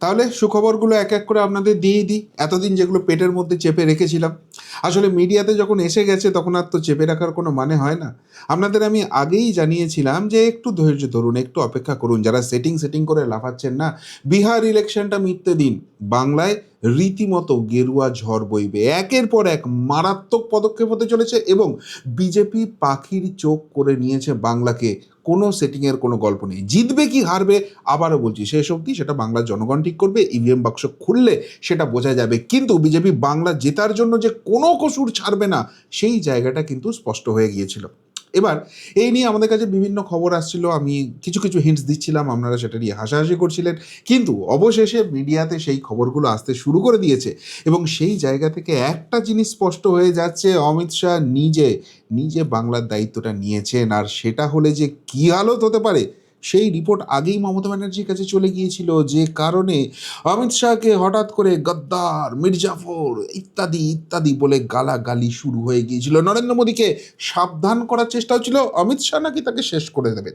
তাহলে সুখবরগুলো এক এক করে আপনাদের দিয়ে দিই। এতদিন যেগুলো পেটের মধ্যে চেপে রেখেছিলাম। আসলে মিডিয়াতে যখন এসে গেছে, তখন আর তো চেপে রাখার কোনো মানে হয় না। আপনাদের আমি আগেই জানিয়েছিলাম যে, একটু ধৈর্য ধরুন, একটু অপেক্ষা করুন। যারা সেটিং সেটিং করে লাফাচ্ছেন না, বিহার ইলেকশনটা মিটতে দিন। বাংলায় রীতিমতো গেরুয়া ঝড় বইবে। একের পর এক মারাত্মক পদক্ষেপ হতে চলেছে এবং বিজেপি পাখির চোখ করে নিয়েছে বাংলাকে। কোনো সেটিংয়ের কোনো গল্প নেই। জিতবে কি, হারবে, আবারও বলছি, শেষ অবধি সেটা বাংলার জনগণ ঠিক করবে, ইভিএম বাক্স খুললে সেটা বোঝা যাবে। কিন্তু বিজেপি বাংলা জেতার জন্য যে কোনো কসুর ছাড়বে না, সেই জায়গাটা কিন্তু স্পষ্ট হয়ে গিয়েছিল। এবার, এই নিয়ে আমাদের কাছে বিভিন্ন খবর আসছিল, আমি কিছু কিছু হিন্টস দিচ্ছিলাম, আপনারা সেটা নিয়ে হাসাহাসি করছিলেন। কিন্তু অবশেষে মিডিয়াতে সেই খবরগুলো আসতে শুরু করে দিয়েছে এবং সেই জায়গা থেকে একটা জিনিস স্পষ্ট হয়ে যাচ্ছে, অমিত শাহ নিজে নিজে বাংলার দায়িত্বটা নিয়েছেন। আর সেটা হলে যে কী হালত হতে পারে সেই রিপোর্ট আগেই মমতা ব্যানার্জির কাছে চলে গিয়েছিল যে কারণে অমিত শাহকে হঠাৎ করে গদ্দার, মির্জাফর ইত্যাদি ইত্যাদি বলে গালাগালি শুরু হয়ে গিয়েছিল। নরেন্দ্র মোদীকে সাবধান করার চেষ্টা হচ্ছিল, অমিত শাহ নাকি তাকে শেষ করে দেবেন?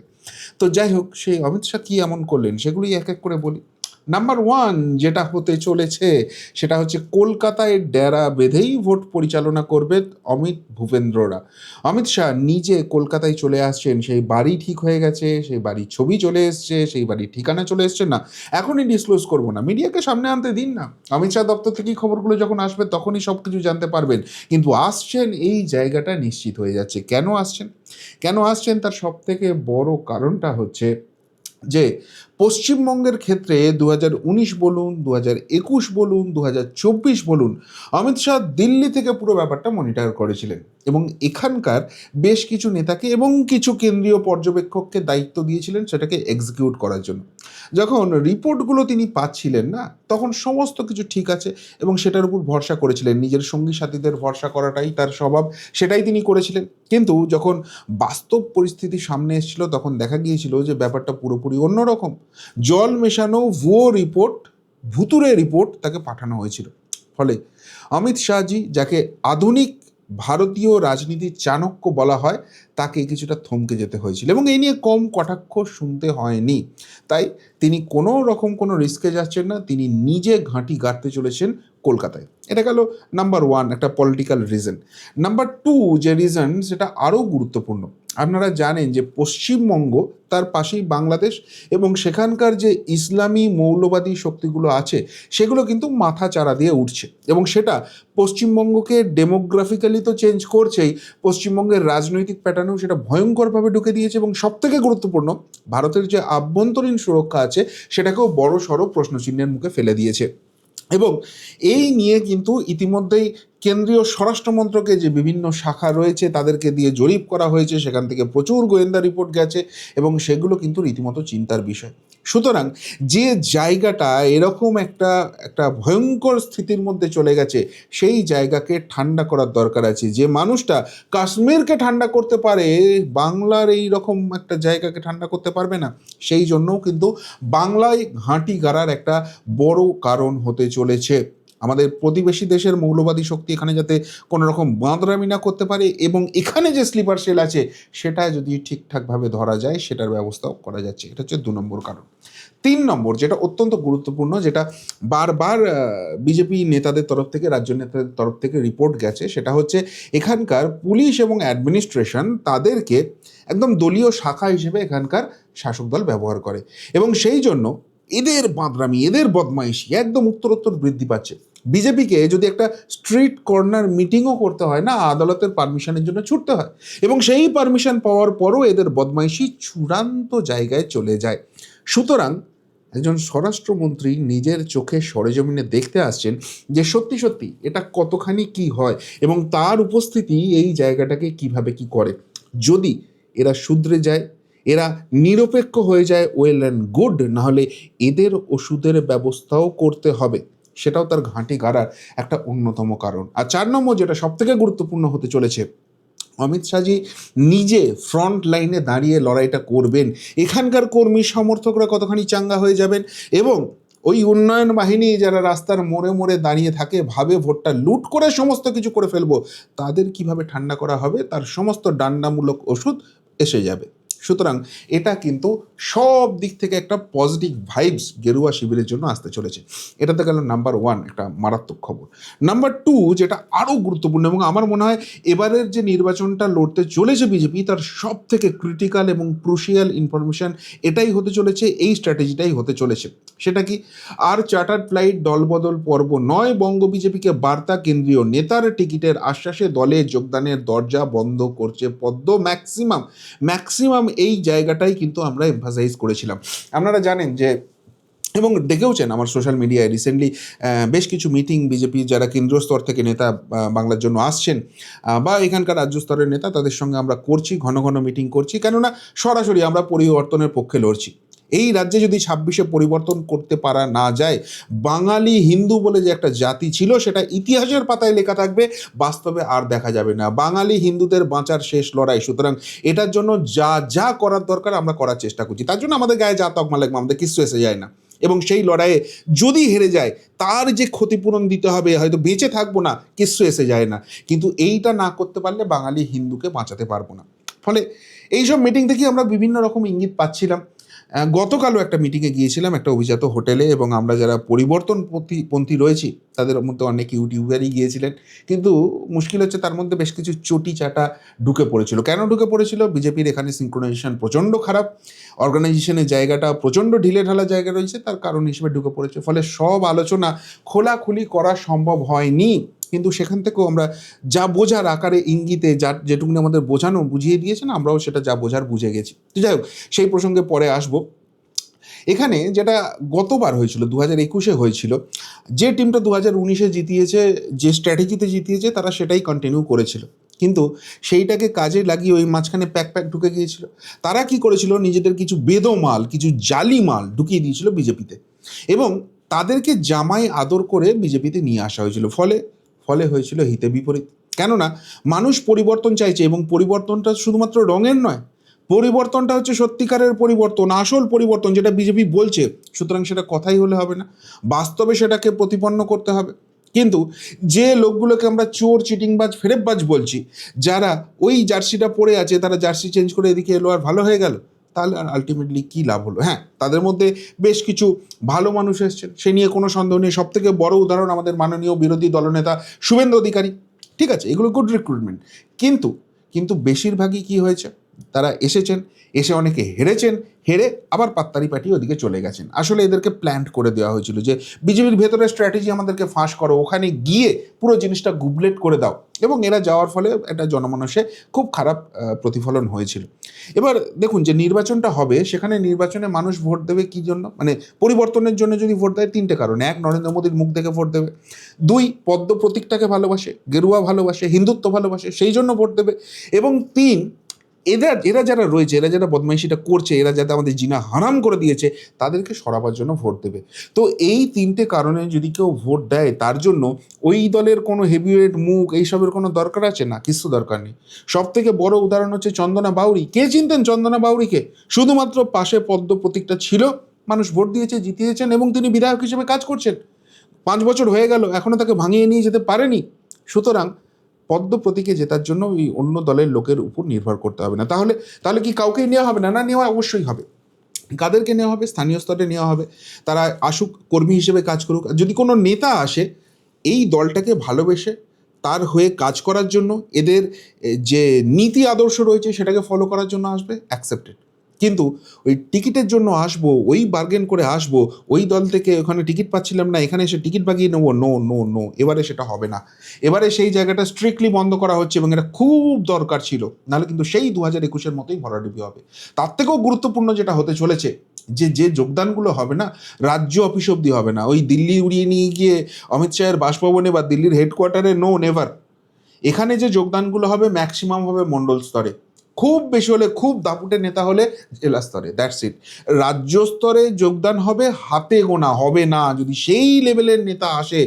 তো যাই হোক, সেই অমিত শাহ কী এমন করলেন? সেগুলি এক এক করে বলি। নাম্বার ওয়ান যেটা হতে চলেছে, সেটা হচ্ছে কলকাতায় ডেরা বেঁধেই ভোট পরিচালনা করবে অমিত ভূপেন্দ্ররা। অমিত শাহ নিজে কলকাতায় চলে আসছেন, সেই বাড়ি ঠিক হয়ে গেছে, সেই বাড়ির ছবি চলে এসছে, সেই বাড়ির ঠিকানা চলে এসছে। না, এখনই ডিসক্লোজ করব না, মিডিয়াকে সামনে আনতে দিন না। অমিত শাহ দপ্তর থেকে খবরগুলো যখন আসবে, তখনই সব কিছু জানতে পারবেন। কিন্তু আসছেন, এই জায়গাটা নিশ্চিত হয়ে যাচ্ছে। কেন আসছেন? কেন আসছেন? তার সব থেকে বড় কারণটা হচ্ছে যে পশ্চিমবঙ্গের ক্ষেত্রে দু বলুন দু একুশ বলুন দু বলুন, অমিত শাহ দিল্লি থেকে পুরো ব্যাপারটা মনিটর করেছিলেন এবং এখানকার বেশ কিছু নেতাকে এবং কিছু কেন্দ্রীয় পর্যবেক্ষককে দায়িত্ব দিয়েছিলেন সেটাকে এক্সিকিউট করার জন্য। যখন রিপোর্টগুলো তিনি পাচ্ছিলেন না, তখন সমস্ত কিছু ঠিক আছে এবং সেটার উপর ভরসা করেছিলেন। নিজের সঙ্গী সাথীদের ভরসা করাটাই তার স্বভাব, সেটাই তিনি করেছিলেন। কিন্তু যখন বাস্তব পরিস্থিতি সামনে এসেছিল, তখন দেখা গিয়েছিল যে ব্যাপারটা পুরোপুরি অন্যরকম। জল মেশানো ভুয়ো রিপোর্ট ভুতুরে রিপোর্ট তাকে পাঠানো হয়েছিল। ফলে অমিত শাহজি, যাকে আধুনিক ভারতীয় রাজনীতির চাণক্য বলা হয়, তাকে কিছুটা থমকে যেতে হয়েছিল এবং এই নিয়ে কম কটাক্ষ শুনতে হয়নি। তাই তিনি কোনো রকম কোনো রিস্কে যাচ্ছেন না, তিনি নিজে ঘাঁটি গাড়তে চলেছেন কলকাতায়। এটা গেল নাম্বার ওয়ান একটা পলিটিক্যাল রিজন নাম্বার টু যে রিজন সেটা আরও গুরুত্বপূর্ণ। আপনারা জানেন যে পশ্চিমবঙ্গ তার পাশেই বাংলাদেশ এবং সেখানকার যে ইসলামী মৌলবাদী শক্তিগুলো আছে, সেগুলো কিন্তু মাথা চারা দিয়ে উঠছে। এবং সেটা পশ্চিমবঙ্গকে ডেমোগ্রাফিক্যালি তো চেঞ্জ করছেই, পশ্চিমবঙ্গের রাজনৈতিক প্যাটার্নেও সেটা ভয়ঙ্করভাবে ঢুকে দিয়েছে এবং সবথেকে গুরুত্বপূর্ণ, ভারতের যে আভ্যন্তরীণ সুরক্ষা আছে, সেটাকেও বড় সড়ো প্রশ্নচিহ্নের মুখে ফেলে দিয়েছে। এবং এই নিয়ে কিন্তু ইতিমধ্যেই কেন্দ্রীয় স্বরাষ্ট্র মন্ত্রকে যে বিভিন্ন শাখা রয়েছে তাদেরকে দিয়ে জরিপ করা হয়েছে, সেখান থেকে প্রচুর গোয়েন্দা রিপোর্ট গেছে এবং সেগুলো কিন্তু রীতিমতো চিন্তার বিষয়। সুতরাং যে জায়গাটা এরকম একটা একটা ভয়ঙ্কর স্থিতির মধ্যে চলে গেছে, সেই জায়গাকে ঠান্ডা করার দরকার আছে। যে মানুষটা কাশ্মীরকে ঠান্ডা করতে পারে, বাংলার এই রকম একটা জায়গাকে ঠান্ডা করতে পারবে না, সেই জন্যও কিন্তু বাংলায় ঘাঁটি গাড়ার একটা বড় কারণ হতে চলেছে। আমাদের প্রতিবেশী দেশের মৌলবাদী শক্তি এখানে যাতে কোনো রকম বাঁদরামি না করতে পারে এবং এখানে যে স্লিপার সেল আছে, সেটা যদি ঠিকঠাকভাবে ধরা যায়, সেটার ব্যবস্থাও করা যাচ্ছে। এটা হচ্ছে দু নম্বর কারণ। তিন নম্বর, যেটা অত্যন্ত গুরুত্বপূর্ণ, যেটা বারবার বিজেপি নেতাদের তরফ থেকে, রাজ্য নেতাদের তরফ থেকে রিপোর্ট গেছে, সেটা হচ্ছে এখানকার পুলিশ এবং অ্যাডমিনিস্ট্রেশন তাদেরকে একদম দলীয় শাখা হিসেবে এখানকার শাসক দল ব্যবহার করে। এবং সেই জন্য এদের বাঁদরামি, এদের বদমাইশি একদম উত্তরোত্তর বৃদ্ধি পাচ্ছে। বিজেপিকে যদি একটা স্ট্রিট কর্নার মিটিংও করতে হয় না, আদালতের পারমিশনের জন্য ছুটতে হয়, এবং সেই পারমিশন পাওয়ার পরও এদের বদমাইশি চূড়ান্ত জায়গায় চলে যায়। সুতরাং একজন স্বরাষ্ট্রমন্ত্রী নিজের চোখে সরেজমিনে দেখতে আসছেন যে সত্যি সত্যি এটা কতখানি কি হয়, এবং তার উপস্থিতি এই জায়গাটাকে কীভাবে কি করে। যদি এরা শুধরে যায় এরা নিরপেক্ষ হয়ে যায় ওয়েল অ্যান্ড গুড নাহলে এদের ওষুধের ব্যবস্থাও করতে হবে। সেটাও তার ঘাঁটি গাড়ার একটা অন্যতম কারণ। আর চার নম্বর যেটা সবথেকে গুরুত্বপূর্ণ হতে চলেছে, অমিত শাহজি নিজে ফ্রন্ট লাইনে দাঁড়িয়ে লড়াইটা করবেন। এখানকার কর্মী সমর্থকরা কতখানি চাঙ্গা হয়ে যাবেন এবং ওই উন্নয়ন বাহিনী যারা রাস্তার মোড়ে মোড়ে দাঁড়িয়ে থাকে, ভাবে ভোটটা লুট করে সমস্ত কিছু করে ফেলব, তাদের কীভাবে ঠান্ডা করা হবে, তার সমস্ত ডান্ডামূলক ওষুধ এসে যাবে। সুতরাং এটা কিন্তু সব দিক থেকে একটা পজিটিভ ভাইবস গেরুয়া শিবিরের জন্য আসতে চলেছে। এটাতে গেল নাম্বার ওয়ান একটা মারাত্মক খবর। নাম্বার টু যেটা আরও গুরুত্বপূর্ণ এবং আমার মনে হয় এবারের যে নির্বাচনটা লড়তে চলেছে বিজেপি, তার সব থেকে ক্রিটিক্যাল এবং ক্রুশিয়াল ইনফরমেশন এটাই হতে চলেছে, এই স্ট্র্যাটেজিটাই হতে চলেছে। সেটা কি? আর চার্টার ফ্লাইট দলবদল পর্ব নয়, বঙ্গ বিজেপিকে বার্তা কেন্দ্রীয় নেতার টিকিটের আশ্বাসে দলে যোগদানের দরজা বন্ধ করছে পদ্ম ম্যাক্সিমাম ম্যাক্সিমাম এই জায়গাটাই কিন্তু আমরা এমফাসাইজ করেছিলাম। আপনারা জানেন যে এবং দেখেওছেন আমার সোশ্যাল মিডিয়ায় রিসেন্টলি বেশ কিছু মিটিং বিজেপি যারা কেন্দ্রীয় স্তর থেকে নেতা বাংলার জন্য আসছেন বা এখানকার রাজ্য স্তরের নেতা, তাদের সঙ্গে আমরা করছি, ঘন ঘন মিটিং করছি। কেননা সরাসরি আমরা পরিবর্তনের পক্ষে লড়ছি। এই রাজ্যে যদি ছাব্বিশে পরিবর্তন করতে পারা না যায়, বাঙালি হিন্দু বলে যে একটা জাতি ছিল, সেটা ইতিহাসের পাতায় লেখা থাকবে, বাস্তবে আর দেখা যাবে না। বাঙালি হিন্দুদের বাঁচার শেষ লড়াই। সুতরাং এটার জন্য যা যা করার দরকার, আমরা করার চেষ্টা করছি। তার জন্য আমাদের গায়ে যা তকমা লাগবে, আমাদের কিছু এসে যায় না। এবং সেই লড়াইয়ে যদি হেরে যায়, তার যে ক্ষতিপূরণ দিতে হবে, হয়তো বেঁচে থাকব না, কিচ্ছু এসে যায় না। কিন্তু এইটা না করতে পারলে বাঙালি হিন্দুকে বাঁচাতে পারব না। ফলে এইসব মিটিং থেকে আমরা বিভিন্ন রকম ইঙ্গিত পাচ্ছিলাম। গতকালও একটা মিটিংয়ে গিয়েছিলাম, একটা অভিজাত হোটেলে, এবং আমরা যারা পরিবর্তন পন্থী- রয়েছি, তাদের মধ্যে অনেক ইউটিউবারই গিয়েছিলেন। কিন্তু মুশকিল হচ্ছে তার মধ্যে বেশ কিছু চটি চাটা ঢুকে পড়েছিল। কেন ঢুকে পড়েছিল? বিজেপির এখানে সিঙ্ক্রোনাইজেশন প্রচণ্ড খারাপ। অর্গানাইজেশনের জায়গাটা প্রচণ্ড ঢিলে ঢালা জায়গা রয়েছে, তার কারণ হিসেবে ঢুকে পড়েছে। ফলে সব আলোচনা খোলাখুলি করা সম্ভব হয়নি। কিন্তু সেখান থেকেও আমরা যা বোঝার আকারে ইঙ্গিতে যা যেটুকুনি আমাদের বোঝানো বুঝিয়ে দিয়েছেন, আমরাও সেটা যা বোঝার বুঝে গেছি। তো যাই হোক, সেই প্রসঙ্গে পরে আসব। এখানে যেটা গতবার হয়েছিল দু হাজার একুশে হয়েছিল, যে টিমটা দু হাজার উনিশে জিতিয়েছে, যে স্ট্র্যাটেজিতে জিতিয়েছে, তারা সেটাই কন্টিনিউ করেছিল। কিন্তু সেইটাকে কাজে লাগিয়ে ওই মাঝখানে প্যাক প্যাক ঢুকে গিয়েছিল। তারা কি করেছিল? নিজেদের কিছু বেদমাল, কিছু জালি মাল ঢুকিয়ে দিয়েছিল বিজেপিতে। এবং তাদেরকে জামাই আদর করে বিজেপিতে নিয়ে আসা হয়েছিল। ফলে ফলে হয়েছিল হিতে বিপরীত। কেননা মানুষ পরিবর্তন চাইছে এবং পরিবর্তনটা শুধুমাত্র রঙের নয়, পরিবর্তনটা হচ্ছে সত্যিকারের পরিবর্তন, আসল পরিবর্তন যেটা বিজেপি বলছে, সুতরাং সেটা কথাই হলে হবে না। বাস্তবে সেটাকে প্রতিপন্ন করতে হবে। কিন্তু যে লোকগুলোকে আমরা চোর, চিটিংবাজ, ফেরেববাজ বলছি, যারা ওই জার্সিটা পরে আছে, তারা জার্সি চেঞ্জ করে এদিকে এলো আর ভালো হয়ে গেল। তাহলে আলটিমেটলি কী লাভ হলো? হ্যাঁ তাদের মধ্যে বেশ কিছু ভালো মানুষ এসছেন। সে নিয়ে কোনো সন্দেহ নেই। সব থেকে বড় উদাহরণ আমাদের মাননীয় বিরোধী দলনেতা শুভেন্দু অধিকারী। ঠিক আছে, এগুলো গুড রিক্রুটমেন্ট কিন্তু কিন্তু বেশিরভাগই কি হয়েছে? তারা এসেছেন, এসে অনেকে হেরেছেন, হেরে আবার পাত্তারি পাটি ওদিকে চলে গেছেন। আসলে এদেরকে প্ল্যান্ট করে দেওয়া হয়েছিল যে, বিজেপির ভেতরে স্ট্র্যাটেজি আমাদেরকে ফাঁস করো, ওখানে গিয়ে পুরো জিনিসটা গুবলেট করে দাও। এবং এরা যাওয়ার ফলে একটা জনমানসে খুব খারাপ প্রতিফলন হয়েছিল। এবার দেখুন যে নির্বাচনটা হবে, সেখানে নির্বাচনে মানুষ ভোট দেবে কি জন্য? মানে পরিবর্তনের জন্য যদি ভোট দেয় তিনটে কারণ। এক, নরেন্দ্র মোদীর মুখ দেখে ভোট দেবে। দুই, পদ্ম প্রতীকটাকে ভালোবাসে, গেরুয়া ভালোবাসে, হিন্দুত্ব ভালোবাসে, সেই জন্য ভোট দেবে। এবং তিন এরা এরা যারা রয়েছে, এরা যারা বদমাইশিটা করছে, এরা যাতে আমাদের জিনা হারাম করে দিয়েছে, তাদেরকে সরাবার জন্য ভোট দেবে। তো এই তিনটে কারণে যদি কেউ ভোট দেয়, তার জন্য ওই দলের কোনো হেভিওয়েট মুখ এইসবের কোনো দরকার আছে? না, কিছু দরকার নেই। সব থেকে বড় উদাহরণ হচ্ছে চন্দনা বাউরি। কে চিনতেন চন্দনা বাউরিকে? শুধুমাত্র পাশে পদ্ম প্রতীকটা ছিল, মানুষ ভোট দিয়েছে, জিতিয়েছেন এবং তিনি বিধায়ক হিসেবে কাজ করছেন। পাঁচ বছর হয়ে গেল এখনও তাকে ভাঙিয়ে নিয়ে যেতে পারেনি। সুতরাং পদ্ম প্রতীকে জেতার জন্য ওই অন্য দলের লোকের উপর নির্ভর করতে হবে না। তাহলে তাহলে কি কাউকেই নেওয়া হবে না? না, নেওয়া অবশ্যই হবে। কাদেরকে নেওয়া হবে? স্থানীয় স্তরে নেওয়া হবে। তারা আসুক, কর্মী হিসেবে কাজ করুক। যদি কোনো নেতা আসে, এই দলটাকে ভালোবেসে তার হয়ে কাজ করার জন্য, এদের যে নীতি আদর্শ রয়েছে, সেটাকে ফলো করার জন্য আসবে অ্যাকসেপ্টেড কিন্তু ওই টিকিটের জন্য আসব, ওই বার্গেন করে আসব, ওই দল থেকে ওখানে টিকিট পাচ্ছিলাম না, এখানে এসে টিকিট বাগিয়ে নেব নো নো নো এবারে সেটা হবে না। এবারে সেই জায়গাটা স্ট্রিক্টলি বন্ধ করা হচ্ছে এবং এটা খুব দরকার ছিল, নাহলে কিন্তু সেই দু হাজার একুশের মতোই ভরাডুবি হবে। তার থেকেও গুরুত্বপূর্ণ যেটা হতে চলেছে, যে যে যোগদানগুলো হবে না, রাজ্য অফিস অব্দি হবে না। ওই দিল্লি উড়িয়ে নিয়ে গিয়ে অমিত শাহের বাসভবনে বা দিল্লির হেডকোয়ার্টারে নো নেভার এখানে যে যোগদানগুলো হবে ম্যাক্সিমাম হবে মণ্ডল স্তরে। খুব বেশি হলে, খুব দাপুটে নেতা হলে জেলা স্তরে দ্যাটস ইট রাজ্য স্তরে যোগদান হবে, হাতে গোনা হবে না। যদি সেই লেভেলের নেতা আসে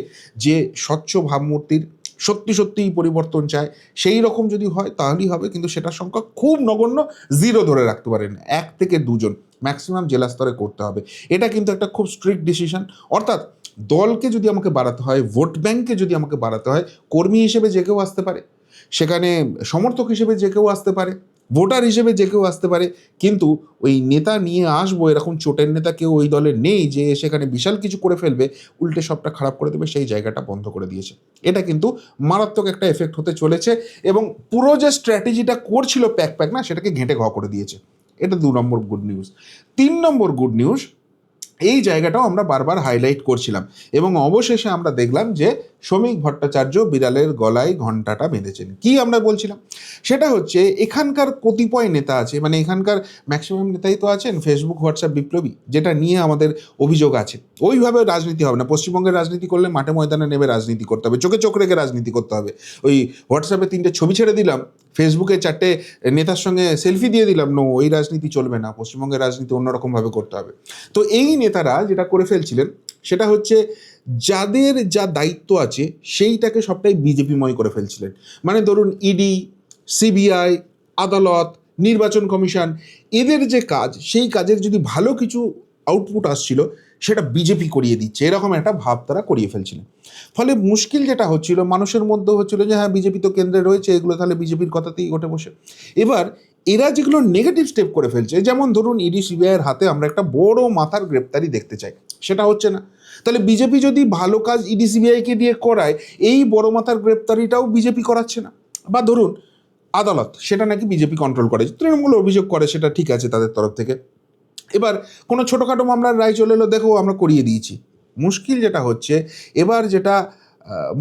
যে স্বচ্ছ ভাবমূর্তির সত্যি সত্যিই পরিবর্তন চায়, সেই রকম যদি হয়, তাহলেই হবে। কিন্তু সেটার সংখ্যা খুব নগণ্য জিরো ধরে রাখতে পারেন, এক থেকে দুজন। ম্যাক্সিমাম জেলা স্তরে করতে হবে। এটা কিন্তু একটা খুব স্ট্রিক্ট ডিসিশন অর্থাৎ দলকে যদি আমাকে বাড়াতে হয় ভোট ব্যাংকে যদি আমাকে বাড়াতে হয়, কর্মী হিসেবে যে কেউ আসতে পারে, সেখানে সমর্থক হিসেবে যে কেউ আসতে পারে ভোটার হিসেবে যে কেউ আসতে পারে, কিন্তু ওই নেতা নিয়ে আসব, এরকম চোটের নেতা কেউ ওই দলে নেই যে সেখানে বিশাল কিছু করে ফেলবে, উল্টে সবটা খারাপ করে দেবে, সেই জায়গাটা বন্ধ করে দিয়েছে। এটা কিন্তু মারাত্মক একটা এফেক্ট হতে চলেছে এবং পুরো যে স্ট্র্যাটেজিটা করছিল প্যাক প্যাক না, সেটাকে ঘেঁটে ঘ করে দিয়েছে। এটা দু নম্বর গুড নিউজ তিন নম্বর গুড নিউজ এই জায়গাটাও আমরা বারবার হাইলাইট করছিলাম এবং অবশেষে আমরা দেখলাম যে শ্রমিক ভট্টাচার্য বিড়ালের গলায় ঘন্টাটা বেঁধেছেন। কি আমরা বলছিলাম? সেটা হচ্ছে এখানকার কতিপয় নেতা আছে মানে এখানকার ম্যাক্সিমাম নেতাই তো আছেন ফেসবুক হোয়াটসঅ্যাপ বিপ্লবী, যেটা নিয়ে আমাদের অভিযোগ আছে। ওইভাবে রাজনীতি হবে না। পশ্চিমবঙ্গের রাজনীতি করলে মাঠে ময়দানে নেমে রাজনীতি করতে হবে, চোখে চোখ রেখে রাজনীতি করতে হবে। ওই হোয়াটসঅ্যাপে তিনটে ছবি ছেড়ে দিলাম ফেসবুকে চারটে নেতার সঙ্গে সেলফি দিয়ে দিলাম নো ওই রাজনীতি চলবে না, পশ্চিমবঙ্গের রাজনীতি অন্যরকমভাবে করতে হবে। তো এই নেতারা যেটা করে ফেলছিলেন, সেটা হচ্ছে যাদের যা দায়িত্ব আছে, সেইটাকে সবটাই বিজেপিময় করে ফেলছিলেন। মানে ধরুন ইডি সিবিআই আদালত, নির্বাচন কমিশন, এদের যে কাজ, সেই কাজের যদি ভালো কিছু আউটপুট আসছিল, সেটা বিজেপি করিয়ে দিচ্ছে। এরকম একটা ভাব তারা করিয়ে ফেলছিলেন। ফলে মুশকিল যেটা হচ্ছিল, মানুষের মধ্যে হচ্ছিল যে হ্যাঁ বিজেপি তো কেন্দ্রে রয়েছে, এগুলো তাহলে বিজেপির কথাতেই ঘটে বসে। এবার এরা যেগুলো নেগেটিভ স্টেপ করে ফেলছে, যেমন ধরুন ইডি সিবিআইয়ের হাতে আমরা একটা বড় মাথার গ্রেপ্তারি দেখতে চাই। সেটা হচ্ছে না। তাহলে বিজেপি যদি ভালো কাজ ইডি সিবিআইকে দিয়ে করায়, এই বড় মাথার গ্রেপ্তারিটাও বিজেপি করাচ্ছে না। বা ধরুন, আদালত, সেটা নাকি বিজেপি কন্ট্রোল করে তৃণমূল অভিযোগ করে, সেটা ঠিক আছে তাদের তরফ থেকে। এবার, কোনো ছোটোখাটো মামলার রায় চলে এলো, দেখো আমরা করিয়ে দিয়েছি। মুশকিল যেটা হচ্ছে, এবার যেটা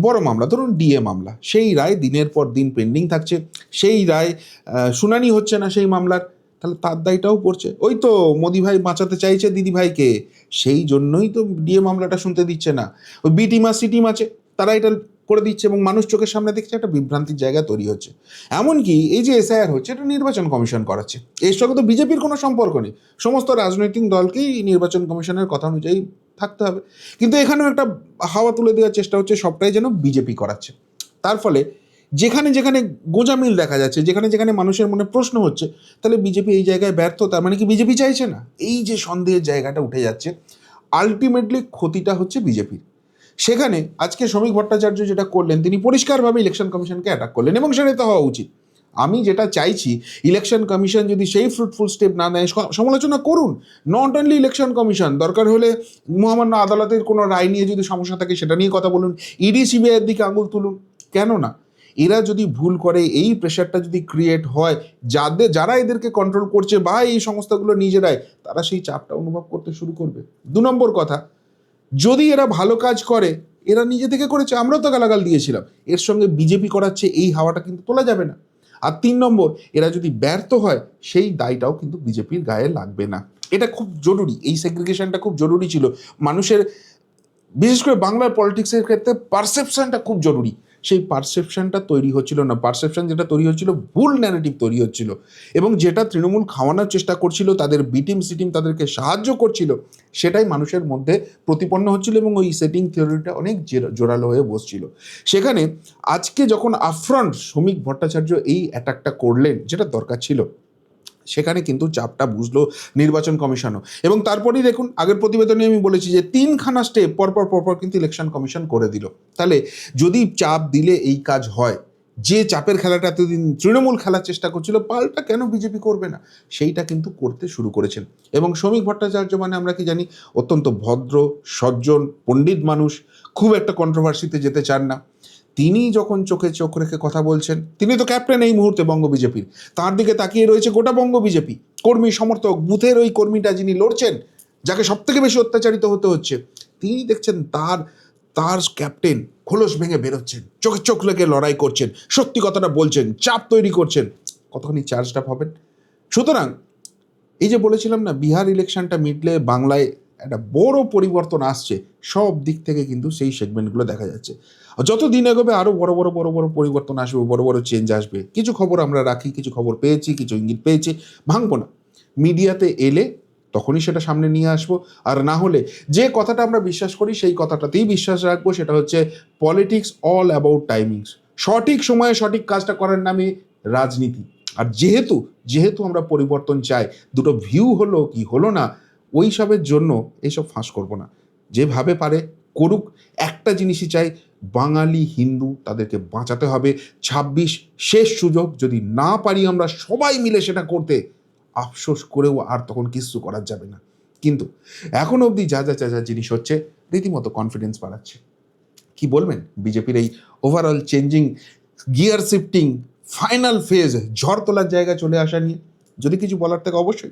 বড় মামলা, ধরুন ডিএ মামলা, সেই রায় দিনের পর দিন পেন্ডিং থাকছে। সেই রায় শুনানি হচ্ছে না সেই মামলার। তাহলে তার দায়টাও পড়ছে। ওই তো মোদি ভাই বাঁচাতে চাইছে দিদি ভাইকে। সেই জন্যই তো ডিএ মামলাটা শুনতে দিচ্ছে না। ওই বি টিম আর সি টিম আছে, তারা এটা করে দিচ্ছে এবং মানুষ চোখের সামনে দেখছে একটা বিভ্রান্তির জায়গা তৈরি হচ্ছে। এমনকি এই যে এসআইআর হচ্ছে, এটা নির্বাচন কমিশন করাচ্ছে। এর সঙ্গে তো বিজেপির কোনো সম্পর্ক নেই। সমস্ত রাজনৈতিক দলকেই নির্বাচন কমিশনের কথা অনুযায়ী থাকতে হবে। কিন্তু এখানেও একটা হাওয়া তুলে দেওয়ার চেষ্টা হচ্ছে, সবটাই যেন বিজেপি করাচ্ছে। তার ফলে যেখানে যেখানে গোজামিল দেখা যাচ্ছে, যেখানে যেখানে মানুষের মনে প্রশ্ন হচ্ছে, তাহলে বিজেপি এই জায়গায় ব্যর্থ, তার মানে কি বিজেপি চাইছে না? এই যে সন্দেহের জায়গাটা উঠে যাচ্ছে আলটিমেটলি ক্ষতিটা হচ্ছে বিজেপির। সেখানে আজকে শ্রমিক ভট্টাচার্য যেটা করলেন, তিনি পরিষ্কারভাবে ইলেকশন কমিশনকে অ্যাটাক করলেন এবং সেটাই তো হওয়া উচিত। আমি যেটা চাইছি ইলেকশন কমিশন যদি সেই ফ্রুটফুল স্টেপ না নেয় সমালোচনা করুন। নট অনলি ইলেকশন কমিশন দরকার হলে মহামান্য আদালতের কোনো রায় নিয়ে যদি সমস্যা থাকে, সেটা নিয়ে কথা বলুন। ইডি সিবিআইয়ের দিকে আঙুল তুলুন। কেন না এরা যদি ভুল করে, এই প্রেশারটা যদি ক্রিয়েট হয় যাদের যারা এদেরকে কন্ট্রোল করছে বা এই সংস্থাগুলো নিজেরাই, তারা সেই চাপটা অনুভব করতে শুরু করবে। দু নম্বর কথা, যদি এরা ভালো কাজ করে, এরা নিজে থেকে করেছে, আমরাও তো গালাগাল দিয়েছিলাম। এর সঙ্গে বিজেপি করাচ্ছে, এই হাওয়াটা কিন্তু তোলা যাবে না। আর তিন নম্বর, এরা যদি ব্যর্থ হয়, সেই দায়টাও কিন্তু বিজেপির গায়ে লাগবে না। এটা খুব জরুরি, এই সেগ্রিগেশনটা খুব জরুরি ছিল। মানুষের, বিশেষ করে বাংলার পলিটিক্সের ক্ষেত্রে পারসেপশনটা খুব জরুরি। সেই পারসেপশনটা তৈরি হচ্ছিল না। পারসেপশন যেটা তৈরি হচ্ছিল, ভুল ন্যারেটিভ তৈরি হচ্ছিল। এবং যেটা তৃণমূল খাওয়ানোর চেষ্টা করছিল, তাদের বিটিম সিটিম তাদেরকে সাহায্য করছিল, সেটাই মানুষের মধ্যে প্রতিপন্ন হচ্ছিল এবং ওই সেটিং থিওরিটা অনেক জেরা- জোরালো হয়ে বসছিল। সেখানে আজকে যখন আফ্রন্ট শ্রমিক ভট্টাচার্য এই অ্যাটাকটা করলেন, যেটা দরকার ছিল সেখানে কিন্তু চাপটা বুঝলো নির্বাচন কমিশনও। এবং তারপরেই দেখুন, আগের প্রতিবেদনে আমি বলেছি যে তিনখানা স্টেপ পরপর পরপর কিন্তু ইলেকশন কমিশন করে দিল। তাহলে যদি চাপ দিলে এই কাজ হয়, যে চাপের খেলাটা এতদিন তৃণমূল খেলার চেষ্টা করছিল, পাল্টা কেন বিজেপি করবে না? সেইটা কিন্তু করতে শুরু করেছেন। এবং শ্রমিক ভট্টাচার্য মানে আমরা কি জানি, অত্যন্ত ভদ্র, সজ্জন, পণ্ডিত মানুষ, খুব একটা কন্ট্রোভার্সিতে যেতে চান না। তিনি যখন চোখে চোখ রেখে কথা বলছেন, তিনি তো ক্যাপ্টেন এই মুহূর্তে বঙ্গ বিজেপির। তার দিকে তাকিয়ে রয়েছে গোটা বঙ্গ বিজেপি। কর্মী সমর্থক, বুথের ওই কর্মীটা যিনি লড়ছেন, যাকে সব থেকে বেশি অত্যাচারিত হতে হচ্ছে, তিনি দেখছেন তার তার ক্যাপ্টেন খোলস ভেঙে বেরোচ্ছেন, চোখে চোখ লেগে লড়াই করছেন, সত্যি কথাটা বলছেন, চাপ তৈরি করছেন। কতখানি চার্জটা পাবেন? সুতরাং, এই যে বলেছিলাম না, বিহার ইলেকশনটা মিটলে বাংলায় একটা বড় পরিবর্তন আসছে, সব দিক থেকে কিন্তু সেই সেগমেন্টগুলো দেখা যাচ্ছে। যত দিন এগোবে আরও বড় বড় বড় বড় পরিবর্তন আসবে, বড় বড় চেঞ্জ আসবে। কিছু খবর আমরা রাখি, কিছু খবর পেয়েছি, কিছু ইঙ্গিত পেয়েছি, ভাঙবো না। মিডিয়াতে এলে তখনই সেটা সামনে নিয়ে আসব। আর না হলে যে কথাটা আমরা বিশ্বাস করি, সেই কথাটাতেই বিশ্বাস রাখব, সেটা হচ্ছে পলিটিক্স অল অ্যাবাউট টাইমিংস সঠিক সময়ে সঠিক কাজটা করার নামে রাজনীতি। আর যেহেতু যেহেতু আমরা পরিবর্তন চাই, দুটো ভিউ হলো কি হলো না ওই সবের জন্য এইসব ফাঁস করব না। যেভাবে পারে করুক, একটা জিনিসই চাই, বাঙালি, হিন্দু তাদেরকে বাঁচাতে হবে। ছাব্বিশ, শেষ সুযোগ, যদি না পারি আমরা সবাই মিলে সেটা করতে, আফসোস করেও আর তখন কিচ্ছু করার যাবে না। কিন্তু এখন অবধি যা যা যা যা জিনিস হচ্ছে, রীতিমতো কনফিডেন্স বাড়াচ্ছে। কি বলবেন? বিজেপির এই overall changing gear shifting final phase ঝড় তোলার জায়গায় চলে আসা নিয়ে। যদি কিছু বলার থাকে অবশ্যই।